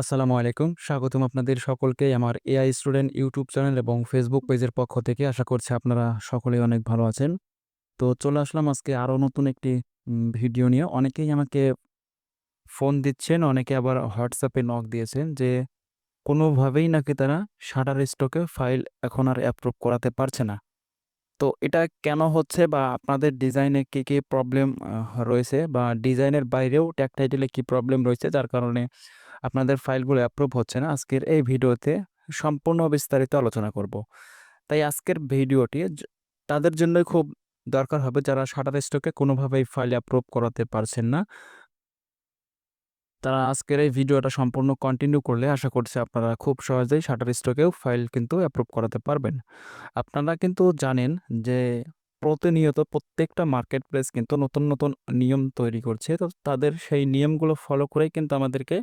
আসসালামু আলাইকুম। স্বাগতম আপনাদের সকলকেই আমার এআই স্টুডেন্ট ইউটিউব চ্যানেল এবং ফেসবুক পেজের পক্ষ থেকে। আশা করছি আপনারা সকলেই অনেক ভালো আছেন। তো চলে আসলাম আজকে আরও নতুন একটি ভিডিও নিয়ে। অনেকেই আমাকে ফোন দিচ্ছেন, অনেকে আবার হোয়াটসঅ্যাপে নক দিয়েছেন যে কোনোভাবেই নাকি তারা Shutterstock এ ফাইল এখন আর অ্যাপ্রুভ করাতে পারছে না। তো এটা কেন হচ্ছে বা আপনাদের ডিজাইনে কী, কী প্রবলেম রয়েছে বা ডিজাইনের বাইরেও ট্যাগ টাইটেলে কী প্রবলেম রয়েছে যার কারণে আপনাদের ফাইলগুলো অ্যাপ্রুভ হচ্ছে না। আজকের এই ভিডিওতে সম্পূর্ণ বিস্তারিত আলোচনা করব। তাই আজকের ভিডিওটি তাদের জন্যই খুব দরকার হবে যারা Shutterstock এ কোনোভাবেই ফাইল অ্যাপ্রুভ করাতে পারছেন না। তারা আজকের এই ভিডিওটা সম্পূর্ণ কন্টিনিউ করলে আশা করছি আপনারা খুব সহজেই Shutterstock এও ফাইল কিন্তু অ্যাপ্রুভ করাতে পারবেন। আপনারা কিন্তু জানেন যে প্রতিনিয়ত প্রত্যেকটা মার্কেট প্লেস কিন্তু নতুন, নতুন নিয়ম তৈরি করছে। তো তাদের সেই নিয়মগুলো ফলো করেই কিন্তু আমাদেরকে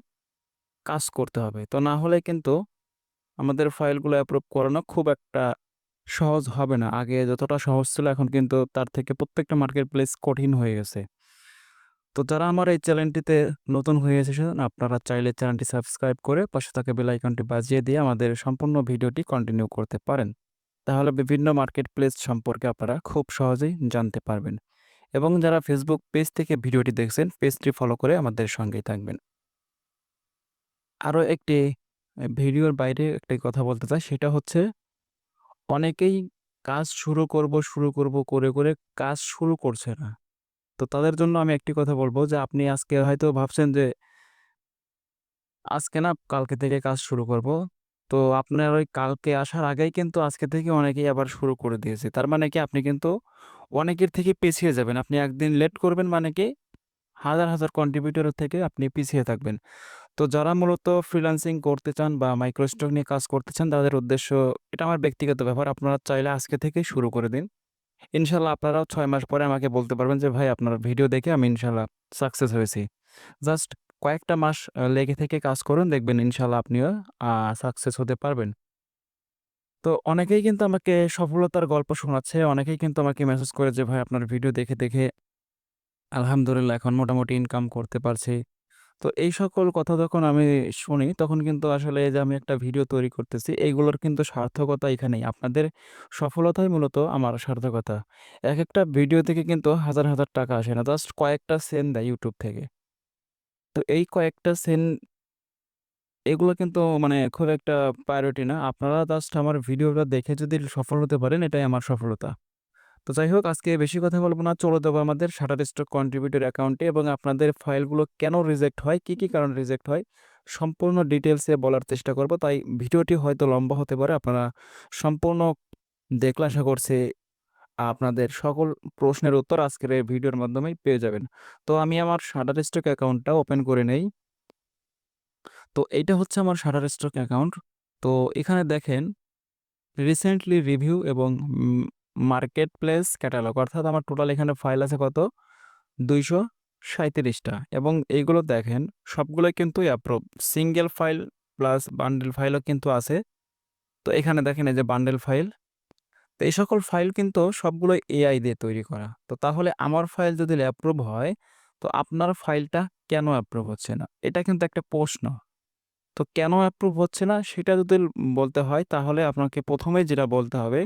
কাজ করতে হবে। তো না হলে কিন্তু আমাদের ফাইলগুলো অ্যাপ্রুভ করানো খুব একটা সহজ হবে না। আগে যতটা সহজ ছিল এখন কিন্তু তার থেকে প্রত্যেকটা মার্কেট প্লেস কঠিন হয়ে গেছে। তো যারা আমার এই চ্যানেলটিতে নতুন হয়ে এসেছেন আপনারা চাইলে চ্যানেলটি সাবস্ক্রাইব করে পাশে থাকা বেল আইকনটি বাজিয়ে দিয়ে আমাদের সম্পূর্ণ ভিডিওটি কন্টিনিউ করতে পারেন। তাহলে বিভিন্ন মার্কেট প্লেস সম্পর্কে আপনারা খুব সহজেই জানতে পারবেন। এবং যারা ফেসবুক পেজ থেকে ভিডিওটি দেখছেন পেজটি ফলো করে আমাদের সঙ্গেই থাকবেন। আরও একটি ভিডিওর বাইরে একটি কথা বলতে চাই সেটা হচ্ছে অনেকেই কাজ শুরু করব, শুরু করব করে, করে কাজ শুরু করছে না। তো তাদের জন্য আমি একটি কথা বলব যে আপনি আজকে হয়তো ভাবছেন যে আজকে না কালকে থেকে কাজ শুরু করব। তো আপনার ওই কালকে আসার আগেই কিন্তু আজকে থেকে অনেকেই আবার শুরু করে দিয়েছে। তার মানে কি আপনি কিন্তু অনেকের থেকে পিছিয়ে যাবেন। আপনি একদিন লেট করবেন মানে কি হাজার, হাজার কন্ট্রিবিউটরের থেকে আপনি পিছিয়ে থাকবেন। তো যারা মূলত ফ্রিল্যান্সিং করতে চান বা মাইক্রোস্টক নিয়ে কাজ করতে চান তাদের উদ্দেশ্য এটা আমার ব্যক্তিগত ব্যাপার। আপনারা চাইলে আজকে থেকেই শুরু করে দিন। ইনশাল্লাহ আপনারাও ছয় মাস পরে আমাকে বলতে পারবেন যে ভাই আপনার ভিডিও দেখে আমি ইনশাল্লাহ সাকসেস হয়েছি। জাস্ট কয়েকটা মাস লেগে থেকে কাজ করুন দেখবেন ইনশাল্লাহ আপনিও সাকসেস হতে পারবেন। তো অনেকেই কিন্তু আমাকে সফলতার গল্প শোনাচ্ছে। অনেকেই কিন্তু আমাকে মেসেজ করে যে ভাই আপনার ভিডিও দেখে, দেখে আলহামদুলিল্লাহ এখন মোটামুটি ইনকাম করতে পারছি। তো এই সকল কথা যখন আমি শুনি তখন কিন্তু আসলে যে আমি একটা ভিডিও তৈরি করতেছি এইগুলোর কিন্তু সার্থকতা এখানেই। আপনাদের সফলতাই মূলত আমার সার্থকতা। এক একটা ভিডিও থেকে কিন্তু হাজার, হাজার টাকা আসে না। জাস্ট কয়েকটা সেন্ট দেয় ইউটিউব থেকে। তো এই কয়েকটা সেন এগুলো কিন্তু মানে খুব একটা প্রায়োরিটি না। আপনারা জাস্ট আমার ভিডিওটা দেখে যদি সফল হতে পারেন এটাই আমার সফলতা। তো যাই হোক আজকে বেশি কথা বলব না। চলে যাব আমাদের Shutterstock কন্ট্রিবিউটর অ্যাকাউন্টে এবং আপনাদের ফাইলগুলো কেন রিজেক্ট হয়, কী, কী কারণে রিজেক্ট হয় সম্পূর্ণ ডিটেলসে বলার চেষ্টা করব। তাই ভিডিওটি হয়তো লম্বা হতে পারে। আপনারা সম্পূর্ণ দেখলে আশা করছে আপনাদের সকল প্রশ্নের উত্তর আজকের এই ভিডিওর মাধ্যমেই পেয়ে যাবেন। তো আমি আমার Shutterstock অ্যাকাউন্টটা ওপেন করে নেই। তো এইটা হচ্ছে আমার Shutterstock অ্যাকাউন্ট। তো এখানে দেখেন রিসেন্টলি রিভিউ এবং মার্কেট প্লেস ক্যাটালগ, অর্থাৎ আমার টোটাল এখানে ফাইল আছে কত? ২৩৭ টা এবং এইগুলো দেখেন, সবগুলোই কিন্তু approve. Single file plus bundle ফাইলও কিন্তু আছে। তো এখানে দেখেন এই যে বান্ডেল ফাইল। তো এই সকল ফাইল কিন্তু সবগুলো এআই দিয়ে তৈরি করা। তো তাহলে আমার ফাইল যদি অ্যাপ্রুভ হয়, তো আপনার ফাইলটা কেন অ্যাপ্রুভ হচ্ছে না? এটা কিন্তু একটা প্রশ্ন। তো কেন অ্যাপ্রুভ হচ্ছে না সেটা যদি বলতে হয়, তাহলে আপনাকে ১ম এই যেটা বলতে হবে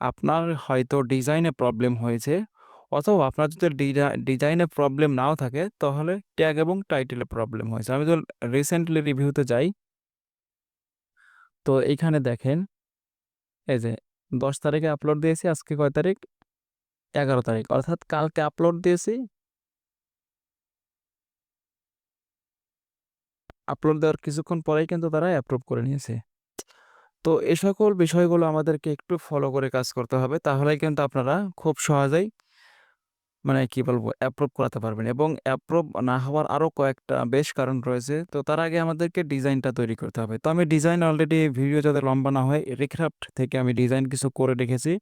আপনার হয়তো ডিজাইনে প্রবলেম হয়েছে, অথবা আপনার যদি ডিজা, ডিজাইনে প্রবলেম নাও থাকে, তাহলে ট্যাগ এবং টাইটেলে প্রবলেম হয়েছে। আমি যদি রিসেন্টলি রিভিউতে যাই তো এইখানে দেখেন, এই যে ১০ তারিখে আপলোড দিয়েছি, আজকে কয় তারিখ? ১১ তারিখ অর্থাৎ কালকে আপলোড দিয়েছি আপলোড দেওয়ার কিছুক্ষণ পরেই কিন্তু তারা অ্যাপ্রুভ করে নিয়েছে। তো এ সকল বিষয়গুলো আমাদেরকে একটু ফলো করে কাজ করতে হবে। তাহলেই কিন্তু আপনারা খুব সহজেই মানে কি বলব অ্যাপ্রুভ করাতে পারবেন এবং অ্যাপ্রুভ না হওয়ার আরও কয়েকটা বেশ কারণ রয়েছে। তো তার আগে আমাদেরকে ডিজাইনটা তৈরি করতে হবে। তো আমি ডিজাইন অলরেডি ভিডিও যাতে লম্বা না হয় রিক্রাফট থেকে আমি ডিজাইন কিছু করে রেখেছি।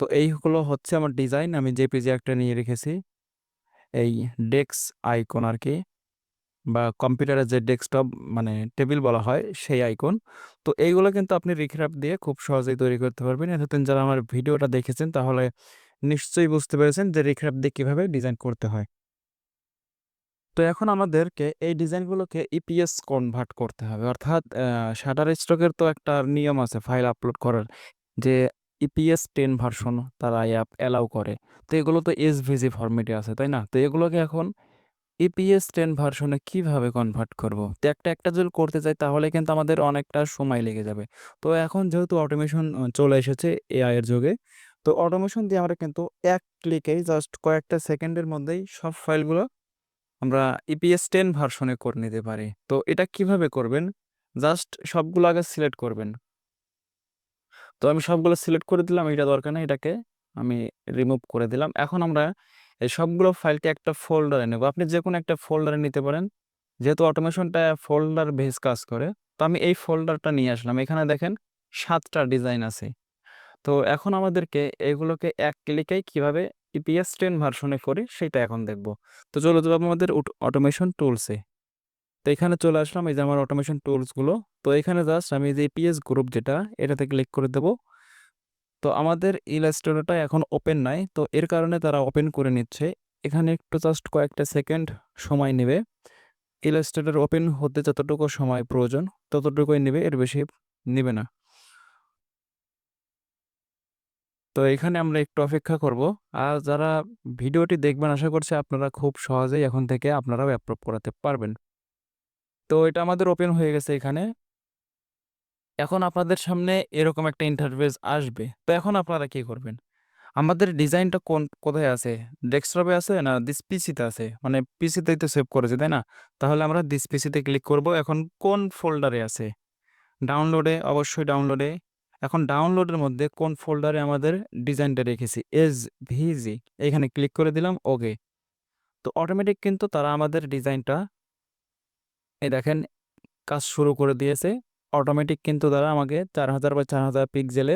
তো এইগুলো হচ্ছে আমার ডিজাইন আমি জেপিজি একটা নিয়ে রেখেছি। এই ডেস্ক আইকন আরকি বা কম্পিউটারের যে ডেস্কটপ মানে টেবিল বলা হয় সেই আইকন। তো এইগুলো কিন্তু আপনি রিক্রাফট দিয়ে খুব সহজেই তৈরি করতে পারবেন। এতদিন যারা আমার ভিডিওটা দেখেছেন তাহলে নিশ্চয়ই বুঝতে পেরেছেন যে রিক্রাফট দিয়ে কীভাবে ডিজাইন করতে হয়। তো এখন আমাদেরকে এই ডিজাইনগুলোকে ইপিএস কনভার্ট করতে হবে। অর্থাৎ আ Shutterstock-এর তো একটা নিয়ম আছে ফাইল আপলোড করার যে ইপিএস টেন ভার্সন তারা অ্যাপ অ্যালাউ করে। তো এগুলো তো এসভিজি ফরম্যাটে আছে, তাই না? তো এগুলোকে এখন ইপিএস টেন ভার্সনে কীভাবে কনভার্ট করব? তো একটা, একটা যদি করতে চাই তাহলে কিন্তু আমাদের অনেকটা সময় লেগে যাবে। তো এখন যেহেতু অটোমেশন চলে এসেছে এআই এর যুগে, তো অটোমেশন দিয়ে আমরা কিন্তু এক ক্লিকেই জাস্ট কয়েকটা সেকেন্ডের মধ্যেই সব ফাইলগুলো আমরা ইপিএস টেন ভার্সনে করে নিতে পারি। তো এটা কীভাবে করবেন? জাস্ট সবগুলো আগে সিলেক্ট করবেন। তো আমি সবগুলো সিলেক্ট করে দিলাম, এটা দরকার নেই, এটাকে আমি রিমুভ করে দিলাম। এখন আমরা এই সবগুলো ফাইলকে একটা ফোল্ডারে নেব। আপনি যে কোনো একটা ফোল্ডারে নিতে পারেন। যেহেতু অটোমেশনটা ফোল্ডার বেস কাজ করে, তো আমি এই ফোল্ডারটা নিয়ে আসলাম। এখানে দেখেন সাতটা ডিজাইন আছে। তো এখন আমাদেরকে এগুলোকে এক ক্লিকেই কীভাবে ইপিএস 10 ভার্সনে করি সেটা এখন দেখব। তো চলে যাব আমাদের অটোমেশন টুলসে। তো এখানে চলে আসলাম এই যে আমার অটোমেশন টুলসগুলো। তো এখানে জাস্ট আমি যে ইপিএস গ্রুপ যেটা এটাতে ক্লিক করে দেব। তো আমাদের ইলাস্ট্রেটরটা এখন ওপেন নাই। তো এর কারণে তারা ওপেন করে নিচ্ছে। এখানে একটু জাস্ট কয়েকটা সেকেন্ড সময় নেবে। ইলাস্ট্রেটর ওপেন হতে যতটুকু সময় প্রয়োজন ততটুকুই নেবে, এর বেশি নেবে না। তো এখানে আমরা একটু অপেক্ষা করব। আর যারা ভিডিওটি দেখবেন আশা করছি আপনারা খুব সহজেই এখন থেকে আপনারাও অ্যাপ্রুভ করাতে পারবেন। তো এটা আমাদের ওপেন হয়ে গেছে এখানে। এখন আপনাদের সামনে এরকম একটা ইন্টারফেস আসবে। তো এখন আপনারা কি করবেন? আমাদের ডিজাইনটা কোন কোথায় আছে? ডেস্কটপে আছে না দিস পিসিতে আছে? মানে পিসিতেই তো সেভ করেছে তাই না? তাহলে আমরা দিস পিসিতে ক্লিক করব। এখন কোন ফোল্ডারে আছে? ডাউনলোডে, অবশ্যই ডাউনলোডে। এখন ডাউনলোডের মধ্যে কোন ফোল্ডারে আমাদের ডিজাইনটা রেখেছি? এসভিজি এখানে ক্লিক করে দিলাম ওকে। তো অটোমেটিক কিন্তু তারা আমাদের ডিজাইনটা এই দেখেন কাজ শুরু করে দিয়েছে। অটোমেটিক কিন্তু তারা আমাকে চার ৪০০০ বাই ৪০০০ পিক্সেলে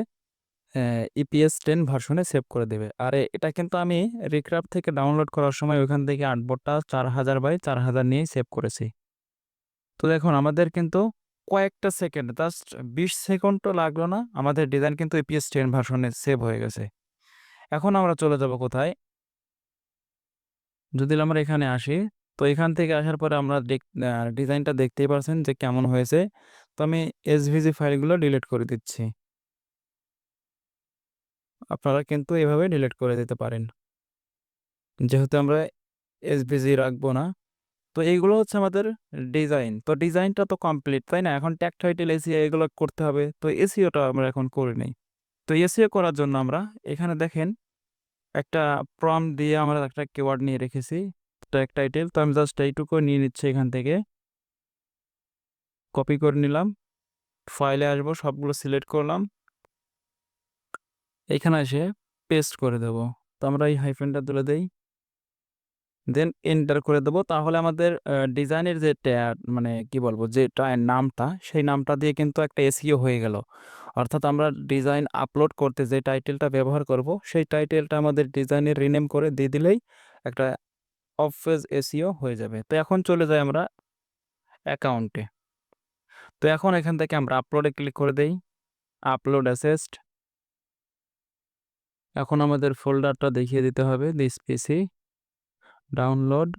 অ্যা ইপিএস টেন ভার্সনে সেভ করে দেবে। আর এটা কিন্তু আমি রিক্রাফ থেকে ডাউনলোড করার সময় ওইখান থেকে আর্টবোর্ডটা ৪০০০ বাই ৪০০০ নিয়েই সেভ করেছি। তো দেখুন আমাদের কিন্তু কয়েকটা সেকেন্ড জাস্ট ২০ সেকেন্ডও লাগল না। আমাদের ডিজাইন কিন্তু ইপিএস টেন ভার্সনে সেভ হয়ে গেছে। এখন আমরা চলে যাব কোথায়? যদি আমরা এখানে আসি, তো এখান থেকে আসার পরে আমরা ডিজাইনটা দেখতেই পারছেন যে কেমন হয়েছে। তো আমি এসভিজি ফাইলগুলো ডিলিট করে দিচ্ছি। আপনারা কিন্তু এভাবে ডিলিট করে দিতে পারেন। যেহেতু আমরা এসভিজি রাখব না। তো এইগুলো হচ্ছে আমাদের ডিজাইন। তো ডিজাইনটা তো কমপ্লিট, তাই না? এখন ট্যাগ টাইটেল, এসইও এগুলো করতে হবে। তো এসইওটা আমরা এখন করে নেই। তো এসইও করার জন্য আমরা এখানে দেখেন একটা প্রম্পট দিয়ে আমরা একটা কিওয়ার্ড নিয়ে রেখেছি। Tag title. তো আমি জাস্ট এইটুকু নিয়ে নিচ্ছি এখান থেকে। কপি করে নিলাম। ফাইলে আসব, সবগুলো সিলেক্ট করলাম। এখানে এসে পেস্ট করে দেব। তো আমরা এই হাইফেনটা তুলে দেই। দেন এন্টার করে দেব। তাহলে আমাদের ডিজাইনের যে মানে কি বলব যে নামটা, সেই নামটা দিয়ে কিন্তু একটা এসিও হয়ে গেল। অর্থাৎ আমরা ডিজাইন আপলোড করতে যে টাইটেলটা ব্যবহার করব, সেই টাইটেলটা আমাদের ডিজাইনের রিনেম করে দিয়ে দিলেই একটা অফ পেজ এসইও হয়ে যাবে। তো এখন চলে যাই আমরা অ্যাকাউন্টে। তো এখন এখান থেকে আমরা আপলোডে ক্লিক করে দেই। Upload asset. এখন আমাদের ফোল্ডারটা দেখিয়ে দিতে হবে দিস পিসি। ডাউনলোড।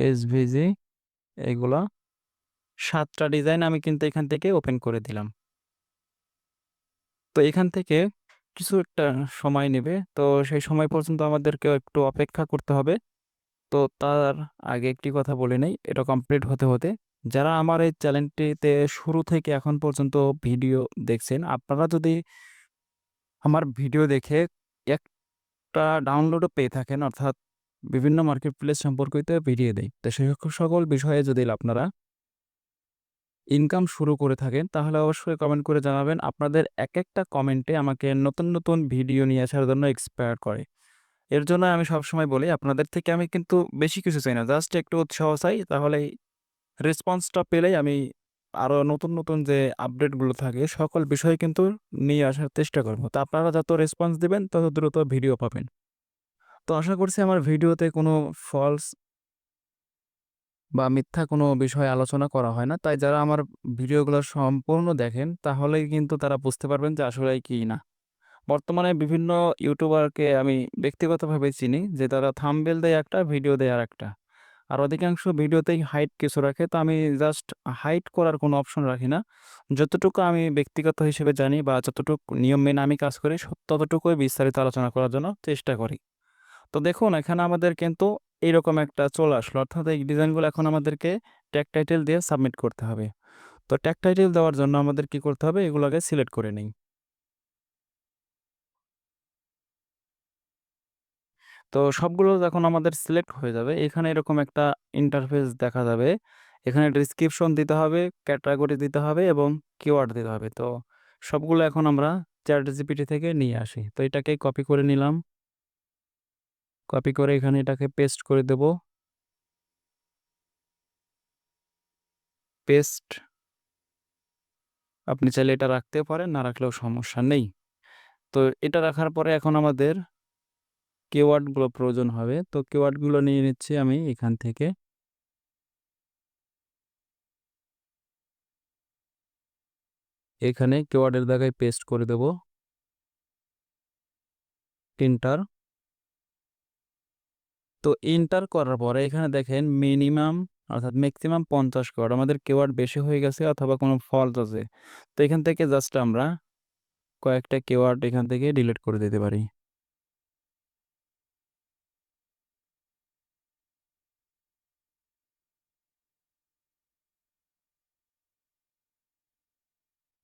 এসভিজি এগুলা ৭ টা ডিজাইন আমি কিন্তু এখান থেকে ওপেন করে দিলাম। তো এখান থেকে কিছু একটা সময় নেবে। তো সেই সময় পর্যন্ত আমাদেরকে একটু অপেক্ষা করতে হবে। তো তার আগে একটি কথা বলে নেই, এটা কমপ্লিট হতে, হতে যারা আমার এই চ্যানেলটিতে শুরু থেকে এখন পর্যন্ত ভিডিও দেখছেন, আপনারা যদি আমার ভিডিও দেখে একটা ডাউনলোডও পেয়ে থাকেন অর্থাৎ বিভিন্ন মার্কেট প্লেস সম্পর্কিত ভিডিও দেয় তো সেই সকল বিষয়ে যদি আপনারা ইনকাম শুরু করে থাকেন তাহলে অবশ্যই কমেন্ট করে জানাবেন। আপনাদের এক একটা কমেন্টে আমাকে নতুন, নতুন ভিডিও নিয়ে আসার জন্য ইন্সপায়ার করে। এর জন্য আমি সবসময় বলি আপনাদের থেকে আমি কিন্তু বেশি কিছু চাই না। জাস্ট একটু উৎসাহ চাই তাহলেই রেসপন্সটা পেলেই আমি আরও নতুন, নতুন যে আপডেটগুলো থাকে সকল বিষয় কিন্তু নিয়ে আসার চেষ্টা করব তো আপনারা যত রেসপন্স দেবেন তত দ্রুত ভিডিও পাবেন। তো আশা করছি আমার ভিডিওতে কোনো ফলস বা মিথ্যা কোনো বিষয় আলোচনা করা হয় না। তাই যারা আমার ভিডিওগুলো সম্পূর্ণ দেখেন তাহলেই কিন্তু তারা বুঝতে পারবেন যে আসলে কি না। বর্তমানে বিভিন্ন ইউটিউবারকে আমি ব্যক্তিগতভাবে চিনি যে তারা থাম্বনেল দেয় একটা, ভিডিও দেয় আর একটা আর অধিকাংশ ভিডিওতেই হাইট কিছু রাখে। তো আমি জাস্ট হাইট করার কোনো অপশন রাখি না। যতটুকু আমি ব্যক্তিগত হিসেবে জানি বা যতটুকু নিয়ম মেনে আমি কাজ করি ততটুকুই বিস্তারিত আলোচনা করার জন্য চেষ্টা করি। তো দেখুন এখানে আমাদের কিন্তু এইরকম একটা চলে আসলো। অর্থাৎ এই ডিজাইনগুলো এখন আমাদেরকে ট্যাগ টাইটেল দিয়ে সাবমিট করতে হবে। তো ট্যাগ টাইটেল দেওয়ার জন্য আমাদের কি করতে হবে? এগুলো আগে সিলেক্ট করে নেই। তো সবগুলো যখন আমাদের সিলেক্ট হয়ে যাবে, এখানে এরকম একটা ইন্টারফেস দেখা যাবে। এখানে ডেসক্রিপশন দিতে হবে, ক্যাটাগরি দিতে হবে এবং কিওয়ার্ড দিতে হবে। তো সবগুলো এখন আমরা ChatGPT থেকে নিয়ে আসি। তো এটাকে কপি করে নিলাম। কপি করে এখানে এটাকে পেস্ট করে দেব। পেস্ট। আপনি চাইলে এটা রাখতেও পারেন, না রাখলেও সমস্যা নেই। তো এটা রাখার পরে এখন আমাদের কিওয়ার্ডগুলো প্রয়োজন হবে। তো কিওয়ার্ডগুলো নিয়ে নিচ্ছি আমি এখান থেকে। এখানে কিওয়ার্ডের জায়গায় পেস্ট করে দেব। এন্টার। তো এন্টার করার পরে এখানে দেখেন মিনিমাম অর্থাৎ ম্যাক্সিমাম পঞ্চাশ কোয়ার্ড আমাদের কিওয়ার্ড বেশি হয়ে গেছে অথবা কোনো ফল্ট আছে। তো এখান থেকে জাস্ট আমরা কয়েকটা কিওয়ার্ড এখান থেকে ডিলিট করে দিতে পারি।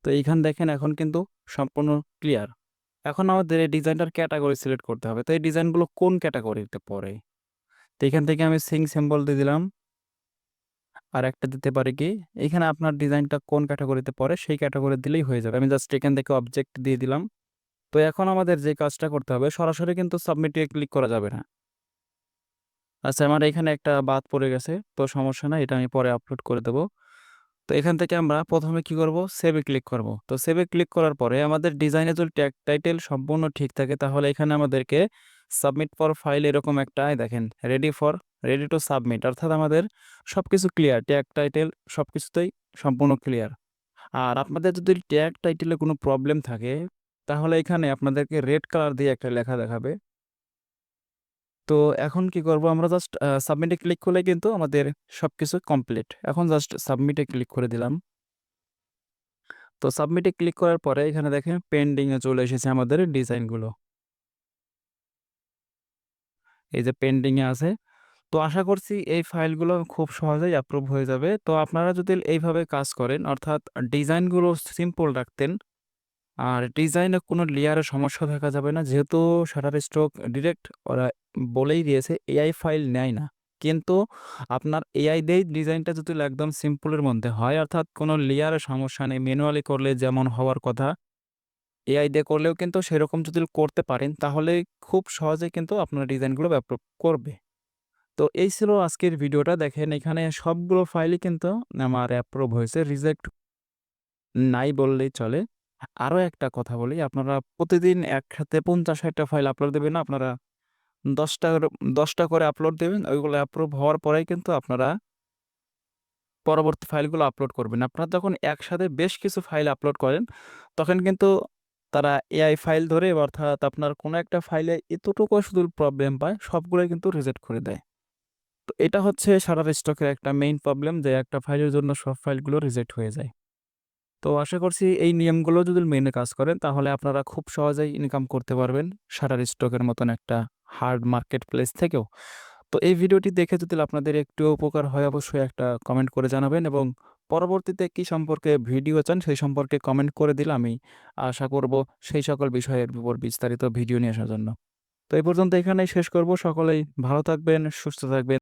তো এইখান দেখেন এখন কিন্তু সম্পূর্ণ ক্লিয়ার। এখন আমাদের এই ডিজাইনটার ক্যাটাগরি সিলেক্ট করতে হবে। তো এই ডিজাইনগুলো কোন ক্যাটাগরিতে পড়ে? তো এখান থেকে আমি সিং সিম্বল দিয়ে দিলাম। আর একটা দিতে পারি কি? এখানে আপনার ডিজাইনটা কোন ক্যাটাগরিতে পড়ে সেই ক্যাটাগরি দিলেই হয়ে যাবে। আমি জাস্ট এখান থেকে অবজেক্ট দিয়ে দিলাম। তো এখন আমাদের যে কাজটা করতে হবে, সরাসরি কিন্তু সাবমিটে ক্লিক করা যাবে না। আচ্ছা আমার এখানে একটা বাদ পড়ে গেছে। তো সমস্যা নাই, এটা আমি পরে আপলোড করে দেব। তো এখান থেকে আমরা ১ম এ কি করব? সেভে ক্লিক করব। তো সেভে ক্লিক করার পরে আমাদের ডিজাইনে যদি ট্যাগ টাইটেল সম্পূর্ণ ঠিক থাকে, তাহলে এখানে আমাদেরকে সাবমিট ফর ফাইল এরকম একটা দেখেন ready for ready to submit অর্থাৎ আমাদের সব কিছু ক্লিয়ার ট্যাগ টাইটেল সব কিছুতেই সম্পূর্ণ ক্লিয়ার। আর আপনাদের যদি ট্যাগ টাইটেলে কোনো প্রবলেম থাকে, তাহলে এখানে আপনাদেরকে রেড কালার দিয়ে একটা লেখা দেখাবে। তো এখন কি করব? আমরা জাস্ট সাবমিটে ক্লিক করলেই কিন্তু আমাদের সব কিছু কমপ্লিট। এখন জাস্ট সাবমিটে ক্লিক করে দিলাম। তো সাবমিটে ক্লিক করার পরে এখানে দেখেন পেন্ডিং এ চলে এসেছে আমাদের ডিজাইনগুলো। এই যে পেন্ডিংয়ে আছে। তো আশা করছি এই ফাইলগুলো খুব সহজেই অ্যাপ্রুভ হয়ে যাবে। তো আপনারা যদি এইভাবে কাজ করেন, অর্থাৎ ডিজাইনগুলো সিম্পল রাখতেন। আর ডিজাইনে কোনো লেয়ারের সমস্যা দেখা যাবে না। যেহেতু শাটার স্ট্রোক ডিরেক্ট ওরা বলেই দিয়েছে এআই ফাইল নেয় না। কিন্তু আপনার এআই দিয়েই ডিজাইনটা যদি একদম সিম্পলের মধ্যে হয়, অর্থাৎ কোনো লেয়ারের সমস্যা নেই। ম্যানুয়ালি করলে যেমন হওয়ার কথা এআই দিয়ে করলেও কিন্তু সেরকম যদি করতে পারেন, তাহলে খুব সহজেই কিন্তু আপনার ডিজাইনগুলো অ্যাপ্রুভ করবে। তো এই ছিল আজকের ভিডিওটা। দেখেন এখানে সবগুলো ফাইলই কিন্তু আমার অ্যাপ্রুভ হয়েছে। রিজেক্ট নাই বললেই চলে। আরও একটা কথা বলি, আপনারা প্রতিদিন একসাথে ৫০-৬০ টা ফাইল আপলোড দেবেন। আপনারা ১০ টা ১০ টা করে আপলোড দেবেন। ওইগুলো অ্যাপ্রুভ হওয়ার পরেই কিন্তু আপনারা পরবর্তী ফাইলগুলো আপলোড করবেন। আপনারা যখন একসাথে বেশ কিছু ফাইল আপলোড করেন তখন কিন্তু তারা এআই ফাইল ধরে অর্থাৎ আপনার কোনো একটা ফাইলে এতটুকু শুধু প্রবলেম পায় সবগুলোই কিন্তু রিজেক্ট করে দেয়। তো এটা হচ্ছে Shutterstock স্টকের একটা মেইন প্রবলেম যে একটা ফাইলের জন্য সব ফাইলগুলো রিজেক্ট হয়ে যায়। তো আশা করছি এই নিয়মগুলো যদি মেনে কাজ করেন তাহলে আপনারা খুব সহজেই ইনকাম করতে পারবেন Shutterstock স্টকের মতন একটা হার্ড মার্কেট প্লেস থেকেও। তো এই ভিডিওটি দেখে যদি আপনাদের একটু উপকার হয় অবশ্যই একটা কমেন্ট করে জানাবেন এবং পরবর্তীতে কি সম্পর্কে ভিডিও চান সেই সম্পর্কে কমেন্ট করে দিলে আমি আশা করব সেই সকল বিষয়ের উপর বিস্তারিত ভিডিও নিয়ে আসার জন্য। তো এই পর্যন্ত এখানেই শেষ করব। সকলেই ভালো থাকবেন, সুস্থ থাকবেন।